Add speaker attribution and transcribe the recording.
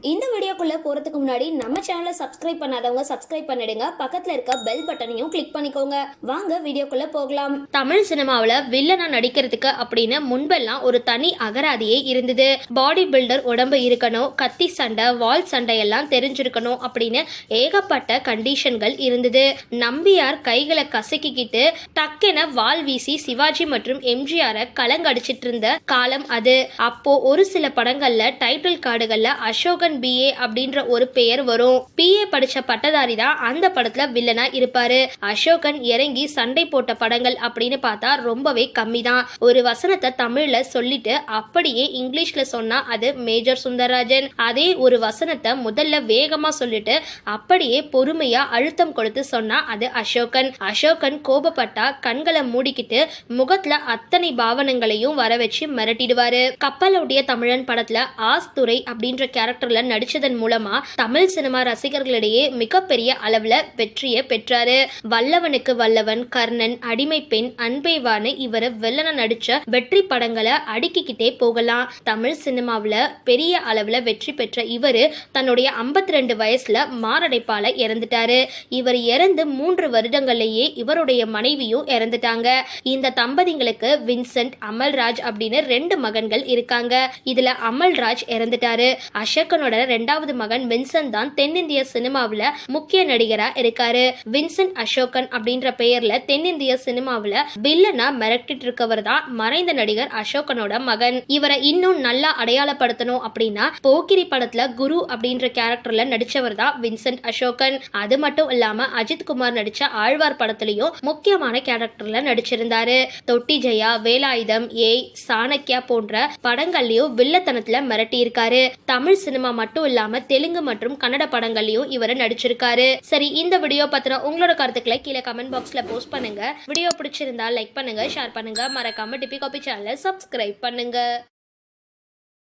Speaker 1: இந்த வீடியோக்குள்ளே போறதுக்கு முன்னாடி நம்ம சேனலை சப்ஸ்கிரைப் பண்ணாதவங்க சப்ஸ்கிரைப் பண்ணிடுங்க. பக்கத்துல இருக்க பெல் பட்டனையும் கிளிக் பண்ணிக்கோங்க. வாங்க வீடியோக்குள்ள போகலாம்.
Speaker 2: தமிழ் சினிமாவில் வில்லனா நடிக்கிறதுக்கு அப்படின்னு முன்பெல்லாம் ஒரு தனி அகராதியே இருந்தது. பாடி பில்டர் உடம்பு இருக்கணும் கத்தி சண்டை வால் சண்டை எல்லாம் தெரிஞ்சிருக்கணும் அப்படின்னு ஏகப்பட்ட கண்டிஷன்கள் இருந்தது. நம்பியார் கைகளை கசக்கிக்கிட்டு டக்கென வால் வீசி சிவாஜி மற்றும் எம்ஜிஆரை கலங்கடிச்சிட்டு இருந்த காலம் அது. அப்போ ஒரு சில படங்கள்ல டைட்டில் கார்டுகள்ல அசோகன் பிஏ அப்படின்ற ஒரு பெயர் வரும். பிஏ படிச்ச பட்டதாரி தான் அந்த படத்துல வில்லனா இருப்பாரு. அசோகன் இறங்கி சண்டை போட்ட படங்கள் அப்படின்னு பார்த்தா ரொம்பவே கம்மி தான் ஒரு வசனத்தை தமிழ்ல சொல்லிட்டு அப்படியே இங்கிலீஷ்ல சொன்னா அது மேஜர் சுந்தரராஜன். அதே ஒரு வசனத்தை முதல்ல வேகமா சொல்லிட்டு அப்படியே பொறுமையா அழுத்தம் கொடுத்து சொன்னா அது அசோகன். அசோகன் கோபப்பட்டா கண்களை மூடிக்கிட்டு முகத்துல அத்தனை பாவனங்களையும் வர வச்சு மிரட்டிடுவாரு. கப்பலுடைய தமிழன் படத்துல ஆஸ்துரை அப்படின்ற கேரக்டர்ல நடிச்சதன் மூலமா தமிழ் சினிமா ரசிகர்களிடையே மிகப்பெரிய அளவுல வெற்றியை பெற்றாரு. வல்லவனுக்கு வல்லவன் கர்ணன் அடிமை பெண் அன்பைவானு இவர் வில்லன நடிச்ச வெற்றி படங்களை அடுக்கிக்கிட்டே போகலாம். தமிழ் சினிமாவுல பெரிய அளவுல வெற்றி பெற்ற இவரு தன்னுடைய 52 ரெண்டு வயசுல மாரடைப்பால இறந்துட்டாரு. இவர் இறந்து மூன்று வருடங்கள்லயே இவருடைய மனைவியும் இறந்துட்டாங்க. இந்த தம்பதிங்களுக்கு வின்சென்ட் அமல்ராஜ் அப்படின்னு ரெண்டு மகன்கள் இருக்காங்க. இதுல அமல்ராஜ் இறந்துட்டாரு. அசோகனோட ரெண்டாவது மகன் வின்சன் தான் தென்னிந்திய சினிமாவுல முக்கிய நடிகரா இருக்காரு. வின்சென்ட் அசோகன் அப்படின்ற பெயர்ல தென்னிந்திய சினிமாவுல வில்லனா மிரட்டிட்டு இருக்கவர் தான் மறைந்த நடிகர் அசோகனோட மகன். இவரை இன்னும் நல்லா அடையாளப்படுத்தணும் அப்படின்னா போக்கிரி படத்துல குரு அப்படின்ற கேரக்டர்ல நடிச்சவர் தான் வின்சென்ட் அசோகன். அது மட்டும் இல்லாம அஜித் குமார் நடிச்ச ஆழ்வார் படத்துலயும் முக்கியமான கேரக்டர்ல நடிச்சிருந்தாரு. தொட்டி ஜெயா வேலாயுதம் ஏய் சாணக்கியா போன்ற படங்கள்லயும் வில்லத்தனத்துல மிரட்டி இருக்காரு தமிழ் சினிமா மட்டும் இல்லாம தெலுங்கு மற்றும் கன்னட படங்கள்லயும் இவர் நடிச்சிருக்காரு. சரி இந்த வீடியோ பத்தின உங்களோட கருத்துக்களை கீழே கமெண்ட் பாக்ஸ்ல போஸ்ட் பண்ணுங்க. வீடியோ பிடிச்சிருந்தா லைக் பண்ணுங்க ஷேர் பண்ணுங்க. மறக்காம டிபி காபி சேனலை சப்ஸ்கிரைப் பண்ணுங்க.